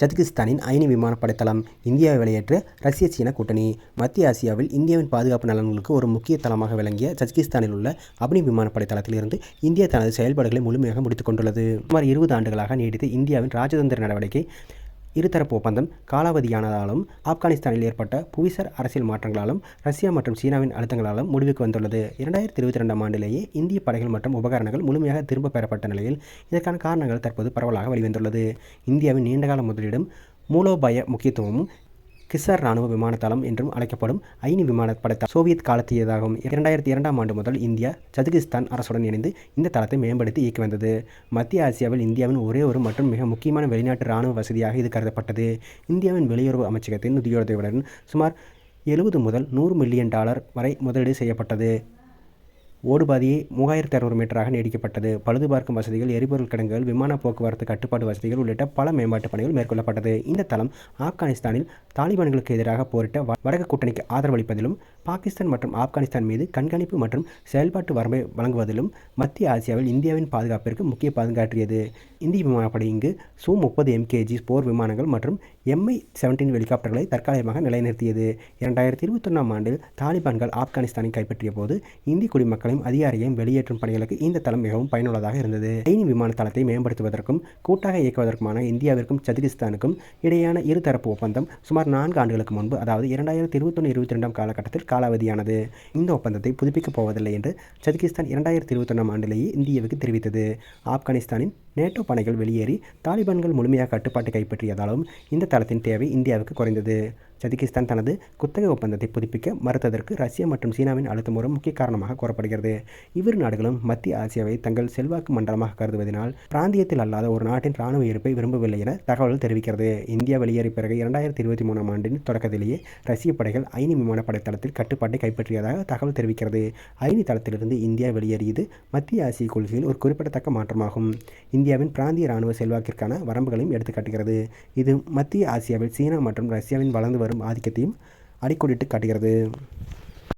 தஜிகிஸ்தானின் அயனி விமானப்படை தளம் இந்தியாவை வெளியேற்ற ரஷ்ய சீன கூட்டணி. மத்திய ஆசியாவில் இந்தியாவின் பாதுகாப்பு நலன்களுக்கு ஒரு முக்கிய தளமாக விளங்கிய தஜிகிஸ்தானில் உள்ள அப்னி விமானப்படை தளத்திலிருந்து இந்தியா தனது செயல்பாடுகளை முழுமையாக முடித்துக் கொண்டுள்ளது. சுமார் இருபது ஆண்டுகளாக நீடித்த இந்தியாவின் ராஜதந்திர நடவடிக்கை இருதரப்பு ஒப்பந்தம் காலாவதியானதாலும் ஆப்கானிஸ்தானில் ஏற்பட்ட புவிசார் அரசியல் மாற்றங்களாலும் ரஷ்யா மற்றும் சீனாவின் அழுத்தங்களாலும் முடிவுக்கு வந்துள்ளது. இரண்டாயிரத்தி இருபத்தி ரெண்டாம் ஆண்டிலேயே இந்திய படைகள் மற்றும் உபகரணங்கள் முழுமையாக திரும்ப பெறப்பட்ட நிலையில் இதற்கான காரணங்கள் தற்போது பரவலாக வெளிவந்துள்ளது. இந்தியாவின் நீண்டகால முதலீடும் மூலோபாய முக்கியத்துவமும் கிசார் ராணுவ விமானத்தளம் என்றும் அழைக்கப்படும் ஐனி விமானப்படை சோவியத் காலத்தியதாகும். இரண்டாயிரத்தி இரண்டாம் ஆண்டு முதல் இந்தியா தஜிகிஸ்தான் அரசுடன் இணைந்து இந்த தளத்தை மேம்படுத்தி இயக்கி வந்தது. மத்திய ஆசியாவில் இந்தியாவின் ஒரே ஒரு மற்றும் மிக முக்கியமான வெளிநாட்டு ராணுவ வசதியாக இது கருதப்பட்டது. இந்தியாவின் வெளியுறவு அமைச்சகத்தின் நிதியுதவியுடன் சுமார் எழுபது முதல் நூறு மில்லியன் டாலர் வரை முதலீடு செய்யப்பட்டது. ஓடுபாதையை மூவாயிரத்தி அறுநூறு மீட்டராக நீடிக்கப்பட்டது. பழுது பார்க்கும் வசதிகள் எரிபொருள் கிடங்குகள் விமான போக்குவரத்து கட்டுப்பாடு வசதிகள் உள்ளிட்ட பல மேம்பாட்டு பணிகள் மேற்கொள்ளப்பட்டது. இந்த தளம் ஆப்கானிஸ்தானில் தாலிபான்களுக்கு எதிராக போரிட்ட வடக்கு கூட்டணிக்கு ஆதரவளிப்பதிலும் பாகிஸ்தான் மற்றும் ஆப்கானிஸ்தான் மீது கண்காணிப்பு மற்றும் செயல்பாட்டு வரம்பை வழங்குவதிலும் மத்திய ஆசியாவில் இந்தியாவின் பாதுகாப்பிற்கு முக்கிய பங்காற்றியது. இந்திய விமானப்படை இங்கு சூ முப்பது எம்கேஜி போர் விமானங்கள் மற்றும் எம்ஐ செவன்டீன் ஹெலிகாப்டர்களை தற்காலிகமாக நிலைநிறுத்தியது. இரண்டாயிரத்தி இருபத்தொன்னாம் ஆண்டில் தாலிபான்கள் ஆப்கானிஸ்தானை கைப்பற்றிய போது இந்திய குடிமக்களையும் அதிகாரியையும் வெளியேற்றும் பணிகளுக்கு இந்த தளம் மிகவும் பயனுள்ளதாக இருந்தது. ஐனி விமான தளத்தை மேம்படுத்துவதற்கும் கூட்டாக இயக்குவதற்குமான இந்தியாவிற்கும் தஜிகிஸ்தானுக்கும் இடையான இருதரப்பு ஒப்பந்தம் சுமார் நான்கு ஆண்டுகளுக்கு முன்பு அதாவது இரண்டாயிரத்தி இருபத்தொன்று இருபத்தி ரெண்டாம் காலகட்டத்தில் காலாவதியானது. இந்த ஒப்பந்தத்தை புதுப்பிக்கப் போவதில்லை என்று தஜிகிஸ்தான் இரண்டாயிரத்தி இருபத்தொன்னாம் ஆண்டிலேயே இந்தியாவுக்கு தெரிவித்தது. ஆப்கானிஸ்தானின் நேட்டோ படைகள் வெளியேறி தாலிபான்கள் முழுமையாக கட்டுப்பாட்டை கைப்பற்றியதாலும் இந்த தளத்தின் தேவை இந்தியாவுக்கு குறைந்தது. ஜதிகிஸ்தான் தனது குத்தகை ஒப்பந்தத்தை புதுப்பிக்க மறுத்ததற்கு ரஷ்யா மற்றும் சீனாவின் அழுத்தம் ஒரு முக்கிய காரணமாக கூறப்படுகிறது இவ்விரு நாடுகளும் மத்திய ஆசியாவை தங்கள் செல்வாக்கு மண்டலமாக கருதுவதனால் பிராந்தியத்தில் அல்லாத ஒரு நாட்டின் ராணுவ இருப்பை விரும்பவில்லை என தகவல் தெரிவிக்கிறது. இந்தியா வெளியேறிய பிறகு இரண்டாயிரத்தி இருபத்தி மூணாம் ஆண்டின் தொடக்கத்திலேயே ரஷ்ய படைகள் ஐனி விமானப்படை தளத்தில் கட்டுப்பாட்டை கைப்பற்றியதாக தகவல் தெரிவிக்கிறது. ஐனி தளத்திலிருந்து இந்தியா வெளியேறியது மத்திய ஆசிய கொள்கையில் ஒரு குறிப்பிடத்தக்க மாற்றமாகும். இந்தியாவின் பிராந்திய ராணுவ செல்வாக்கிற்கான வரம்புகளையும் எடுத்துக்காட்டுகிறது இது மத்திய ஆசியாவில் சீனா மற்றும் ரஷ்யாவின் வளர்ந்து வரும் ஆதிக்கத்தையும் அடிக்கோடிட்டு காட்டுகிறது.